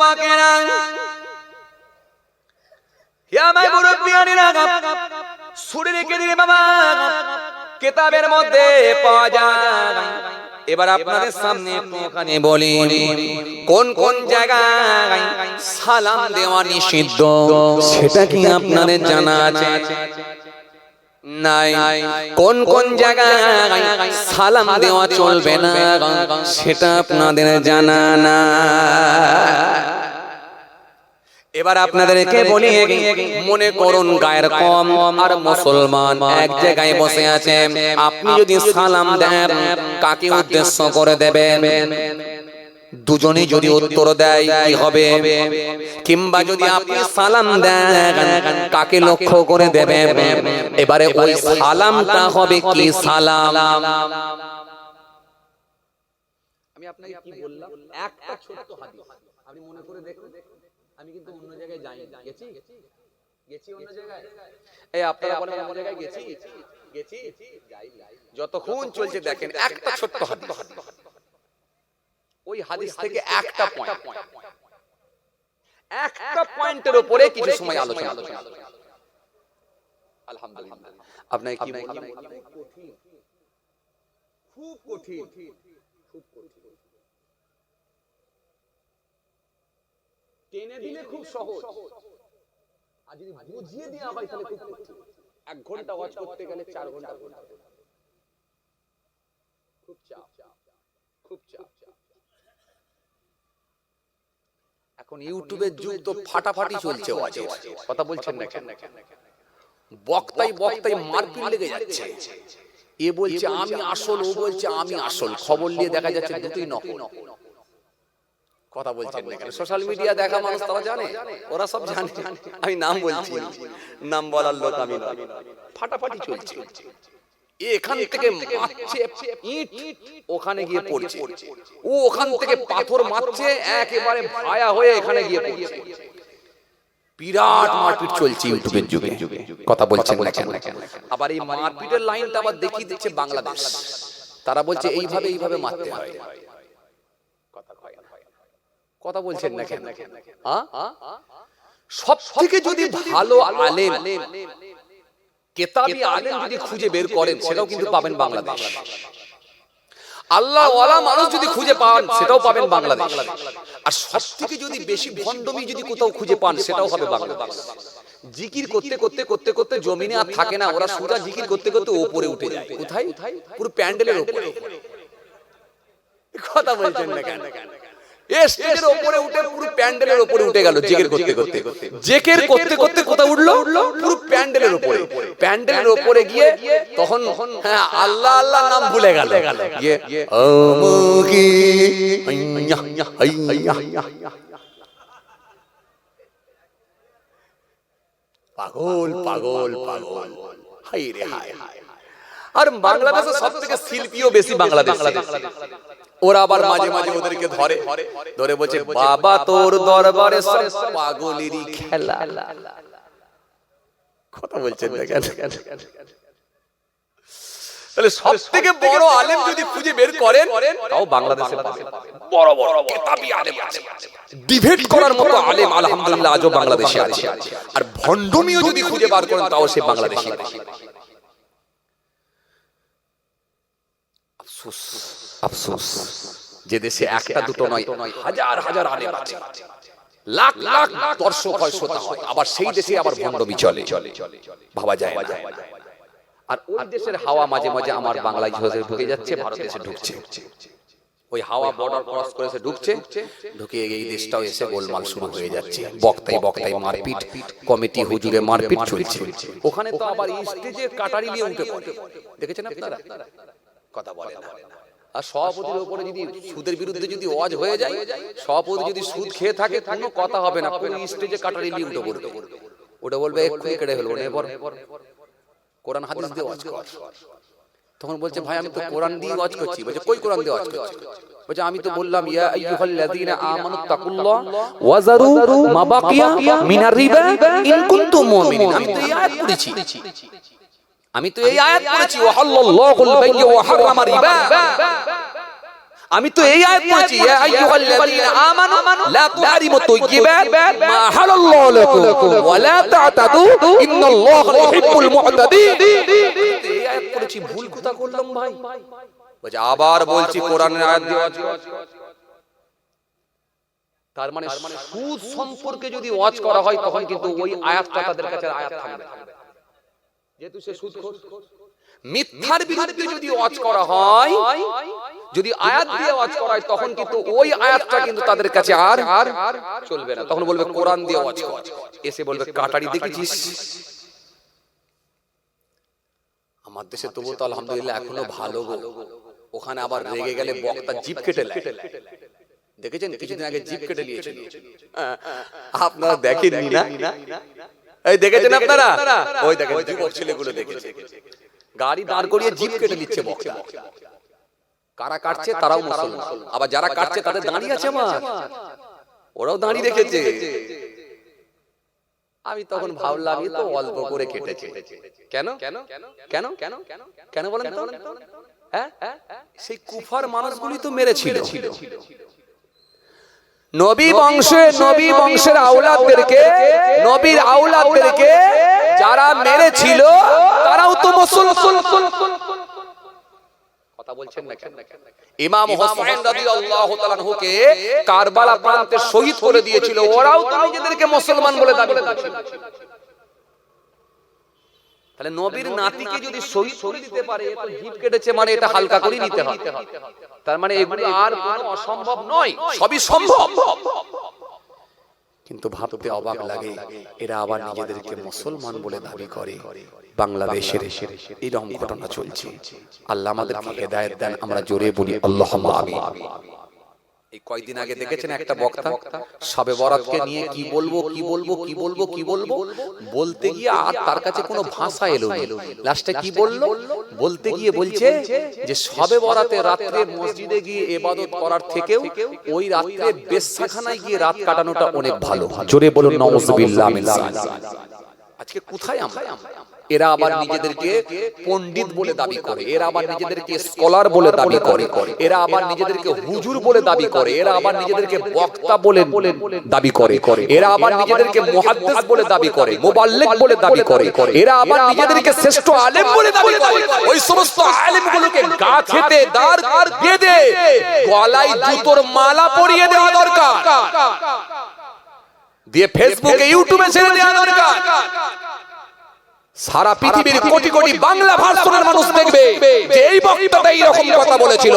যুবকেরা আমার মুরব্বিয়ানিরা রেখে দিলে বাবা কেতাবের মধ্যে পাওয়া যায়। এবার আপনাদের সামনে বলি, কোন কোন জায়গায় সালাম দেওয়া নিষিদ্ধ? সেটা কি আপনাদের জানা আছে? নাই। কোন কোন জায়গায় সালাম দেওয়া চলবে না, সেটা আপনাদের জানা না এবার আপনাদেরকে বলি মনে করুন গায়ের কম আর মুসলমান এক জায়গায় বসে আছে আপনি যদি সালাম দেন কাকে উদ্দেশ্য করে দেবেন? দুজনই যদি উত্তর দেয় কি হবে? কিংবা যদি আপনি সালাম দেন কাকে লক্ষ্য করে দেবেন? এবারে ওই সালামটা হবে কি সালাম? আমি আপনাকে কি বললাম? একটা ছোট্ট হাদিস। আপনি মনে করে দেখুন। আমি কিন্তু অন্য জায়গায় যাই গেছি? গেছি অন্য জায়গায়? এই আপনারা বলেন অন্য জায়গায় গেছি? গেছি? যাই যতক্ষণ চলছে দেখেন একটা ছোট্ট হাদিস। ওই হাদিস থেকে একটা পয়েন্ট একটা পয়েন্টের উপরে কিছু সময় আলোচনা। আলহামদুলিল্লাহ। আপনাকে কি কঠিন। খুব কঠিন। খুব কঠিন। টেনে দিলে খুব সহজ। আর যদি বুঝিয়ে দেওয়া হয় তাহলে খুব এক ঘণ্টা ওয়াচ করতে গেলে চার ঘণ্টা করতে খুব চাপ। খুব চাপ। এখন ইউটিউবের যুগ তো ফাটাফাটি চলছে ওয়াজে কথা বলছেন না কেন? বক্তাই বক্তাই মারপিট লেগে যাচ্ছে। এ বলছে আমি আসল ও বলছে আমি আসল। খবর নিয়ে দেখা যাচ্ছে দুটোই নকল। কথা বলছেন না কেন সোশ্যাল মিডিয়া দেখা মানুষ তারা জানে? ওরা সব জানে। আমি নাম বলছি। নাম বলার লোক আমি। ফাটাফাটি চলছে। এখান থেকে মারছে ইট। ওখানে গিয়ে পড়ছে। ও ওখান থেকে পাথর মারছে। একেবারে ভায়া হয়ে এখানে গিয়ে পড়ছে। বিরাট মারপিট চলছে ইউটিউবের যুগে। কথা বলছেন আবার এই মারপিটের লাইনটা আবার দেখিয়ে দিচ্ছে বাংলাদেশ। তারা বলছে এইভাবে এইভাবে মারতে হয়। কথা বলছেন না কেন? সব থেকে যদি ভালো আলেম কেতাবি আলেম যদি খুঁজে বের করেন সেটাও কিন্তু পাবেন বাংলাদেশ। আল্লাহ ওয়ালা মানুষ যদি খুঁজে পান সেটাও পাবেন বাংলাদেশ। আর সব থেকে যদি বেশি ভণ্ডমি যদি কোথাও খুঁজে পান সেটাও হবে বাংলাদেশ। জিকির করতে করতে করতে করতে জমিনে আর থাকে না ওরা সোজা জিকির করতে করতে ওপরে উঠে যায়। কোথায় পুরো প্যান্ডেলের উপরে। কথা বলছেন না কেন? এ স্টেজের উপরে উঠে পুরো প্যান্ডেলের উপরে উঠে গেল জেকের করতে করতে। জেকের করতে করতে কোথায় উঠল? পুরো প্যান্ডেলের উপরে প্যান্ডেলের উপরে গিয়ে তখন হ্যাঁ আল্লাহ আল্লাহ নাম ভুলে গেল। গিয়ে হাইয়া। পাগল পাগল পাগল। হাই রে হাই আর বাংলাদেশের সব থেকে শিল্পীও বেশি বাংলাদেশ। ওরা আবার মাঝে মাঝে ওদেরকে ধরে। ধরে। বলছে বাবা তোর দরবারে সব পাগলেরই খেলা। কথা বলছেন না কেন? তাহলে সব থেকে বড় আলেম যদি খুঁজে বের করেন তাও বাংলাদেশে বড় বড় কেতাবি আলেম আছে। ডিবেট করার মতো আলেম আলহামদুলিল্লাহ আজও বাংলাদেশে আছে। আর ভণ্ডমিও যদি খুঁজে বার করেন তাও সে বাংলাদেশি। আফসোস আফসোস। যে দেশে একটা দুটো নয় হাজার হাজার আলেম আছে। লাখ লাখ দর্শক হয় শ্রোতা হয়। আবার সেই দেশে আবার চলে। ভাবা যায় না। আর ওই দেশের হাওয়া মাঝে মাঝে আমার বাংলায় ঢুকে যাচ্ছে ভারত এসে ঢুকছে। ওই হাওয়া বর্ডার ক্রস করে ঢুকছে। ঢুকে এই দেশটাও এসে গোলমাল শুরু হয়ে যাচ্ছে। বক্তাই বক্তাই মারপিট। কমিটি হুজুরে মারপিট চলছে। ওখানে তো আবার স্টেজে কাটারি নিয়ে উঠে দেখেছেন আপনারা? কথা বলে না। আর সভাপতির উপরে যদি সুদের বিরুদ্ধে যদি ওয়াজ হয়ে যায় সভাপতি যদি সুদ খেয়ে থাকে কোনো কথা হবে না। কোন স্টেজে কাটারি নিয়ে উঠে পড়বে ওটা বলবে এক্ষুনি কেটে ফেলব এরপর কোরআন হাদিস দিয়ে ওয়াজ কর। তখন বলছে ভাই আমি তো কোরআন দিয়ে ওয়াজ করছি। বলছে কই কোরআন দিয়ে ওয়াজ করছি। বলছে আমি তো বললাম ইয়া আইয়ুহাল্লাযীনা আমানু তাকুল্লাহ ওয়া যারু মা বাকিয়া মিনার রিবা ইন কুনতুম মুমিনিন। আমি তো এই আয়াত পড়েছি। আমি তো এই আয়াত পড়েছি ওয়া হাল্লাল্লাহুল বাইয়্যা ওয়া হারামা রিবা আমি তো এই আয়াত পড়েছি ইয়া আইয়ুহাল্লাযীনা আমানু লা তুহারিমু তাইয়্যিবাত মা হালাল্লাহু লাকুম ওয়া লা তা'তাদু ইন্নাল্লাহা ইউহিব্বুল মু'তাদিন এই আয়াত পড়েছি ভুল কথা করলাম ভাই। বলছে আবার বলছি কোরআনের আয়াত ওয়াজ কর। তার মানে সুদ সম্পর্কে যদি ওয়াজ করা হয় তখন কিন্তু ওই আয়াতটা তাদের কাছে আয়াত থাকবে। যেহেতু সে সুদ মিথ্যার বিরুদ্ধে যদি ওয়াজ করা হয় যদি আয়াত দিয়ে ওয়াজ করা হয় তখন কিন্তু ওই আয়াতটা কিন্তু তাদের কাছে আর চলবে না। তখন বলবে কোরআন দিয়ে ওয়াজ কর। এসে বলবে কাটারি দেখেছিস? আমার দেশে তবু তো আলহামদুলিল্লাহ এখনও ভালো গো। ওখানে আবার রেগে গেলে বক্তা জিপ কেটে দেখেছেন? কিছুদিন আগে জিপ কেটে নিয়েছিল আপনারা দেখেননি না? এই দেখেছেন আপনারা? ওই দেখেন যুবক ছেলেগুলো দেখেছে গাড়ি দাঁড় করিয়ে জিপ কেটে নিচ্ছে বক্তা। কারা কাটছে তারাও মুসলমান। আবার যারা কাটছে তাদের দাঁড়িয়ে আছে আমার ওরাও দাঁড়িয়ে রেখেছে আমি তখন ভাবলাম তো অল্প করে কেটেছে। কেন? কেন? কেন? কেন? কেন? বলেন তো? হ্যাঁ? সেই কুফার মানুষগুলি তো মেরেছিল। নবী বংশে নবী বংশের আওলাদদেরকে নবীর আওলাদদেরকে যারা মেরেছিল তারাও তো মুসলমান। কথা বলছেন না ইমাম হোসেন রাদিয়াল্লাহু তাআলা আনহুকে কারবালা প্রান্তে শহীদ করে দিয়েছিল। ওরাও তো নিজেদেরকে মুসলমান বলে দাবি করেছিল। তাহলে নবীর নাতিকে যদি শহীদ করে দিতে পারে তো জিভ কেটেছে মানে এটা হালকা করে নিতে হবে। তার মানে এগুলো আর কোনো অসম্ভব নয় সবই সম্ভব। কিন্তু ভাবতে অবাক লাগে এরা আবার নিজেদেরকে মুসলমান বলে দাবি করে। বাংলাদেশের এরকম ঘটনা চলছে। আল্লাহ আমাদেরকে হেদায়েত দেন আমরা জোরে বলি আল্লাহ আমিন। এই কয়দিন আগে দেখেছেন একটা বক্তা? সবে বরাতকে নিয়ে কি বলব কি বলব কি বলব কি বলব? বলতে গিয়ে আর তার কাছে কোনো ভাষা এলো না। লাস্টে কি বলল? বলতে গিয়ে বলছে যে সবে বরাতে রাত্রে মসজিদে গিয়ে এবাদত করার থেকেও ওই রাত্রে বেশ্যাখানায় গিয়ে রাত কাটানোটা অনেক ভালো। জোরে বলুন জালিক। আজকে কোথায় আমরা এরা আবার নিজেদেরকে পণ্ডিত বলে দাবি করে এরা আবার নিজেদেরকে স্কলার বলে দাবি করে এরা আবার নিজেদেরকে হুজুর বলে দাবি করে এরা আবার নিজেদেরকে বক্তা বলে দাবি করে এরা আবার নিজেদেরকে মুহাদ্দিস বলে দাবি করে মুবাল্লিগ বলে দাবি করে এরা আবার নিজেদেরকে শ্রেষ্ঠ আলেম বলে দাবি করে ওই সমস্ত আলেমগুলোকে গাছেতে দাঁড় বেঁধে গলায় জুতোর মালা পরিয়ে দেওয়া দরকার দিয়ে ফেসবুকে ইউটিউবে ছেড়ে দেওয়া দরকার। সারা পৃথিবীর কোটি কোটি বাংলা ভাষণের মানুষ দেখবে যে এই বক্তাটা এইরকম কথা বলেছিল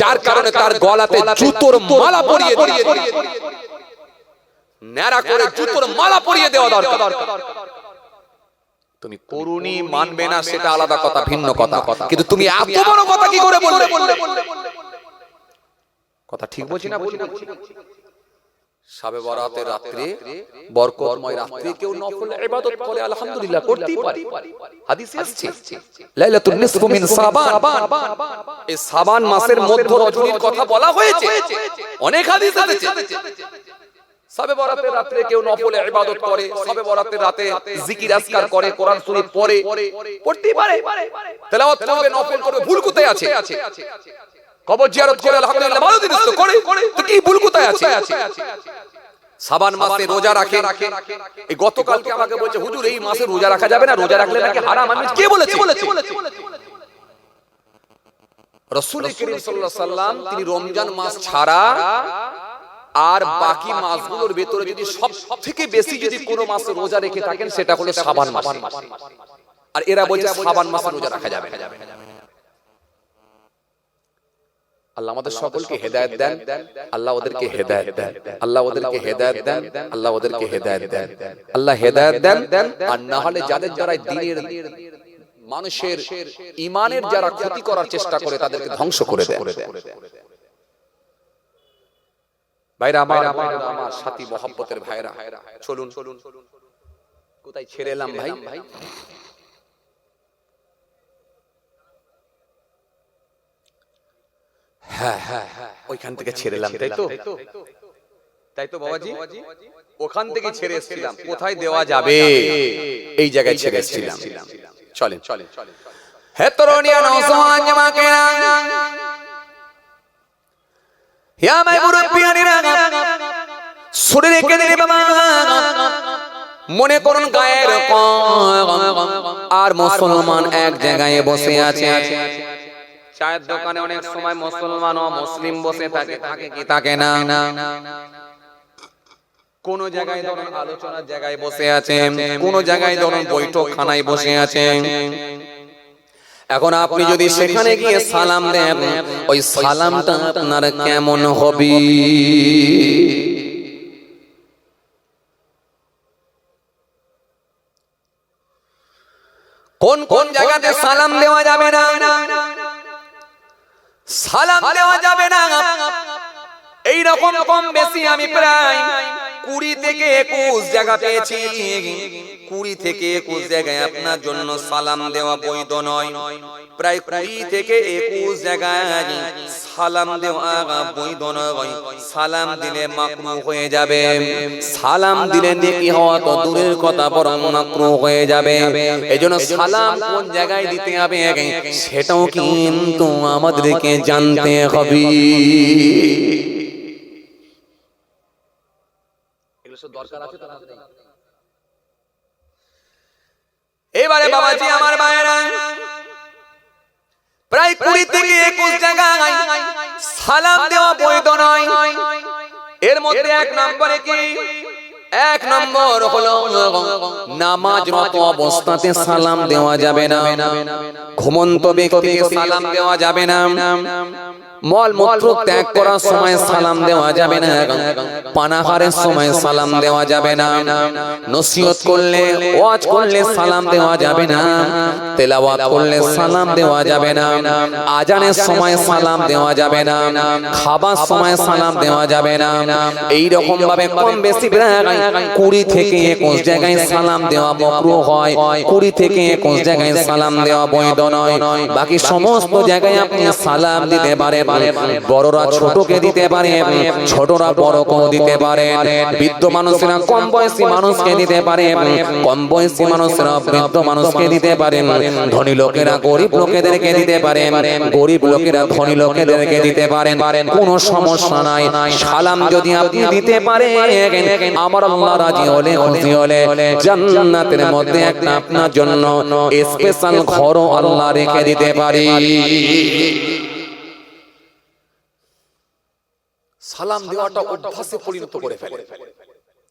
যার কারণে তার গলাতে জুতোর মালা পরিয়ে দিয়ে ন্যাড়া করে জুতোর মালা পরিয়ে দেওয়া দরকার। তুমি করুণী মানবে না সেটা আলাদা কথা ভিন্ন কথা কথা। কিন্তু তুমি এত বড় কথা কি করে বললে? কথা ঠিক বলছি না বলছি? সাবে বরাতের রাত্রে বরকতময় রাত্রে কেউ নফল ইবাদত করে আলহামদুলিল্লাহ করতেই পারে। হাদিসে আসছে লাইলাতুন নিসফু মিন সাবান। এই সাবান মাসের মধ্য রজনীর কথা বলা হয়েছে। অনেক হাদিস এসেছে। সাবে বরাতের রাত্রে কেউ নফল ইবাদত করে সাবে বরাতের রাতে জিকির আজকার করে কোরআন শরীফ পড়ে পড়তেই পারে। তেলাওয়াত করবে নফল করবে ভুল কোথায় আছে? কবর জিয়ারত করে আলহামদুলিল্লাহ ভালো জিনিস তো করে। তো কি ভুল কোথায় আছে? সাবান মাসে রোজা রাখে। এই গতকালকে আমাকে বলছে হুজুর এই মাসে রোজা রাখা যাবে না রোজা রাখলে নাকি হারাম আমি কে বলেছে? রাসূল করিম সাল্লাল্লাহু সাল্লাম তিনি রমজান মাস ছাড়া আর বাকি মাসগুলোর ভেতরে যদি সব থেকে বেশি যদি কোনো মাসে রোজা রেখে থাকেন সেটা হলো সাবান মাস। আর এরা বলছে সাবান মাসে রোজা রাখা যাবে না। আল্লাহ আমাদের সকলকে হেদায়েত দেন আল্লাহ ওদেরকে হেদায়েত দেন আল্লাহ ওদেরকে হেদায়েত দেন আল্লাহ ওদেরকে হেদায়েত দেন আল্লাহ হেদায়েত দেন আর না হলে যাদের দ্বারা দিনের মানুষের ইমানের যারা ক্ষতি করার চেষ্টা করে তাদেরকে ধ্বংস করে দেয়। ভাইরা আমার আমার আমার সাথী মহব্বতের ভাইরা চলুন। চলুন কোথায় ছেড়ে এলাম ভাই? ভাই? হ্যাঁ হ্যাঁ ওইখান থেকে ছেড়ে এলাম তাই তো? তাই তো? বাবাজি? ওখান থেকে ছেড়ে এসেছিলাম। কোথায় দেওয়া যাবে? এই জায়গায় ছেড়ে এসেছিলাম। চলেন। চলেন হে তরুণিয়া নওজওয়ান জামাকেরা হে আমার মুরব্বিয়ানিরা শরীরে কেঁদে রে বাবা। মনে করুন গায়ের আর মুসলমান এক জায়গায় বসে আছে। চায়ের দোকানে অনেক সময় মুসলমান ও মুসলিম বসে থাকে থাকে কি থাকে না? কোন জায়গায় ধরুন আলোচনার জায়গায় বসে আছে, কোন জায়গায় ধরুন বৈঠক খানায় বসে আছে। এখন আপনি যদি সেখানে গিয়ে সালাম দেন, ওই সালামটা আপনার কেমন হবে? কোন কোন জায়গাতে সালাম দেওয়া যাবে না? সালাম দেওয়া যাবে না। এই রকম কম বেশি আমি প্রায় কুড়ি থেকে একুশ জায়গা পেয়েছি। কুড়ি থেকে একুশ জায়গায় আপনার জন্য সালাম দেওয়া বৈধ নয়। প্রায় কুড়ি থেকে একুশ জায়গায় সালাম দেওয়া বৈধ নয়। সালাম দিলে মাকরু হয়ে যাবে। সালাম দিলে নেকি হওয়া তো দূরের কথা বরং মাকরু হয়ে যাবে। এজন্য সালাম কোন জায়গায় দিতে হবে সেটাও কিন্তু আমাদেরকে জানতে হবে। এবারে বাবাজি আমার মায়েরা প্রায় কুড়ি থেকে একুশ জায়গায় সালাম দেওয়া বৈধ নয়। এর মধ্যে এক নম্বরে কি? এক নম্বর হলো নামাজরত অবস্থাতে সালাম দেওয়া যাবে না। ঘুমন্ত ব্যক্তিকে সালাম দেওয়া যাবে না। মল মূত্র ত্যাগ করার সময় সালাম দেওয়া যাবে না পানাহারের সময় সালাম দেওয়া যাবে না নসিহত করলে ওয়াজ করলে সালাম দেওয়া যাবে না তেলাওয়াত করলে সালাম দেওয়া যাবে না আজানের সময় সালাম দেওয়া যাবে না খাবার সময় সালাম দেওয়া যাবে না। এই রকম ভাবে কম বেশি কুড়ি থেকে একুশ জায়গায় সালাম দেওয়া মকরু হয়। কুড়ি থেকে একুশ জায়গায় সালাম দেওয়া বৈধ নয়। বাকি সমস্ত জায়গায় আপনি সালাম দিতে পারেন বড়রা ছোটকে দিতে পারে ছোটরা বড়কেও দিতে পারে। বৃদ্ধ মানুষেরা কম বয়সী মানুষকে দিতে পারে। কম বয়সী মানুষেরা বৃদ্ধ মানুষকে দিতে পারে। ধনী লোকেরা গরিব লোকেদেরকে দিতে পারে। গরিব লোকেরা ধনী লোকেদেরকে দিতে পারেন কোনো সমস্যা নাই। সালাম যদি আপনি দিতে পারেন আমার আল্লাহ রাজি হলে খুশি হলে জান্নাতের মধ্যে একটা আপনার জন্য স্পেশাল ঘরও আল্লাহ রেখে দিতে পারি। সালাম দেওয়াটা অভ্যাসে পরিণত করে ফেলে।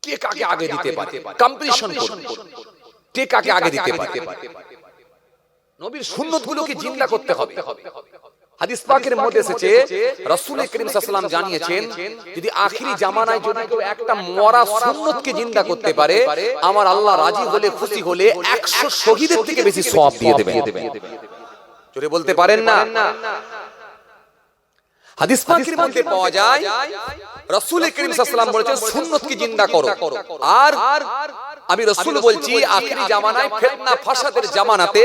কে কাকে আগে দিতে পারে? কম্পিটিশন কে কাকে আগে দিতে পারে? নবীর সুন্নত গুলোকে জিন্দা করতে হবে। হাদিস পাকের মধ্যে এসেছে রাসূল করিম সাল্লাল্লাহু জানিয়েছেন যদি আখিরি জামানায় যদি কেউ একটা মরা সুন্নতকে জিন্দা করতে পারে আমার আল্লাহ রাজি হলে খুশি হলে 100 শহীদের থেকে বেশি সওয়াব দিয়ে দেবেন। জোরে বলতে পারেন না? হাদিস পাকের মধ্যে পাওয়া যায় রাসূল করিম সাল্লাল্লাহু বলেছেন সুন্নতকে জিন্দা করো। আর আমি রাসূল বলছি আখেরি জামানায় ফিতনা ফাসাদের জামানাতে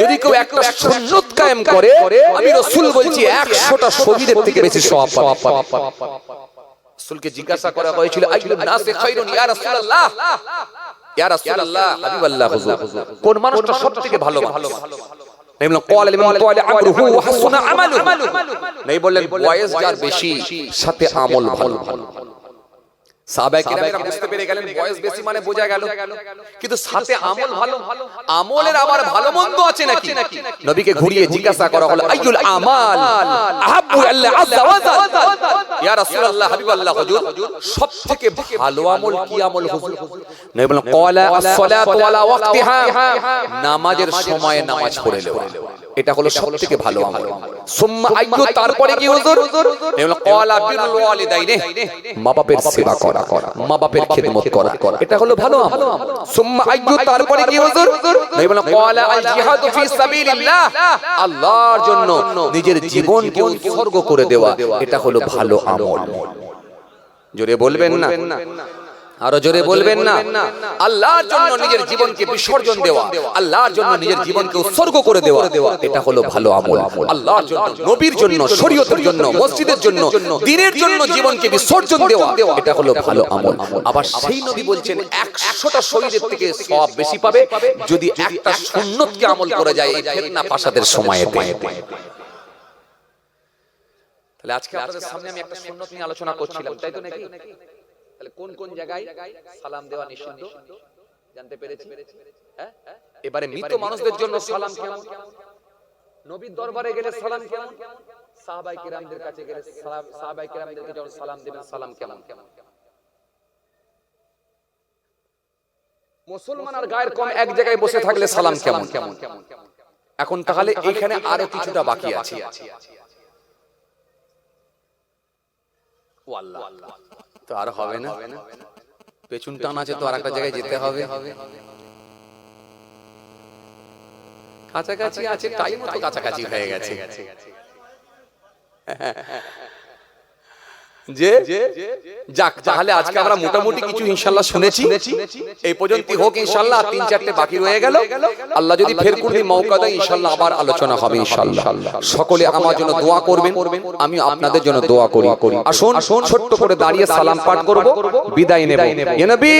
যদি কেউ একটা সুন্নত কায়েম করে আমি রাসূল বলছি 100টা শহীদের থেকে বেশি সওয়াব পাবে। রাসূলকে জিজ্ঞাসা করা হয়েছিল আইয়ুন নাসে খায়রুন ইয়া রাসূলুল্লাহ। ইয়া রাসূলুল্লাহ হাবিবাল্লাহ হুজুর। কোন মানুষটা সবথেকে ভালো মানুষ নেই বললেন কল লিমান কল আমরুহু ওয়া হাসুনা আমালু নবী বললেন বয়স যার বেশি সাথে আমল ভালো সাহাবায়ে বুঝতে পেরে গেলেন বয়স বেশি মানে বোঝা গেল। কিন্তু সাথে আমল ভালো আমলের আবার ভালো মন্দ আছে নাকি? নবীকে ঘুরিয়ে জিজ্ঞাসা করা হলো আইয়ুল আমাল আহাব্বু আল্লাহ আযজা ওয়া ইয়া রাসূলুল্লাহ হাবিবাল্লাহ হুজুর সবথেকে ভালো আমল কি আমল হুজুর? নবী বলেন ক্বালা আস-সালাতু আলা ওয়াক্তিহা নামাজের সময়ে নামাজ পড়ে নেওয়া। এটা হলো সবথেকে ভালো আমল। সুম্মা আইয়ু তারপরে কি হুজুর? নবী বলেন বিরুল ওয়ালিদাইনে মা বাপের সেবা করা মা বাপের খেদমত করা এটা হলো ভালো আমল। সুম্মা আইয়ু তারপরে কি হুজুর? নবী বলেন আল জিহাদু ফি সাবিলিল্লাহ। আল্লাহর জন্য নিজের জীবনকে উৎসর্গ করে দেওয়া এটা হলো ভালো আমল। জোরে বলবেন না। আরও জোরে বলবেন না। আল্লাহর জন্য নিজের জীবনকে বিসর্জন দেওয়া। আল্লাহর জন্য নিজের জীবনকে উৎসর্গ করে দেওয়া। এটা হলো ভালো আমল। আল্লাহর জন্য নবীর জন্য শরীয়তের জন্য মসজিদের জন্য দিনের জন্য জীবনকে বিসর্জন দেওয়া। এটা হলো ভালো আমল। আবার সেই নবী বলছেন একশোটা শহীদের থেকে সব বেশি পাবে। যদি একটা সুন্নতকে আমল করে যায় এই ফেতনা ফাসাদের সময়ে তাহলে আজকে আপনাদের সামনে আমি একটা সুন্নত নিয়ে আলোচনা করছিলাম তাই তো নাকি তাহলে কোন কোন জায়গায় সালাম দেওয়া নিষিদ্ধ? জানতে পেরেছি? হ্যাঁ? এবারে মৃত মানুষদের জন্য সালাম কেমন? নবীর দরবারে গেলে সালাম কেমন? সাহাবাই কিরামদের কাছে গেলে সাহাবাই কিরামদেরকে যখন সালাম দেবেন সালাম কেমন? কেমন? মুসলমান আর গায়ের কম এক জায়গায় বসে থাকলে সালাম কেমন? কেমন? এখন তাহলে এখানে আরও কিছুটা বাকি আছে। ও আল্লাহ। তো আর হবে না। পেছন টান আছে তো আর একটা জায়গায় যেতে হবে। কাছাকাছি আছে টাইম তো কাছাকাছি হয়ে গেছে। যে যাক তাহলে আজকে আমরা মোটামুটি কিছু ইনশাল্লাহ শুনেছি। এই পর্যন্ত হোক ইনশাল্লাহ তিন চারটে বাকি রয়ে গেল। আল্লাহ যদি ফের মৌকা দেয় ইনশাল্লাহ আবার আলোচনা হবে ইনশাল্লাহ। সকলে আমার জন্য দোয়া করবেন আমি আপনাদের জন্য দোয়া করি। আসুন ছোট্ট করে দাঁড়িয়ে সালাম পাঠ করব। বিদায় নেব। ইয়া নবী!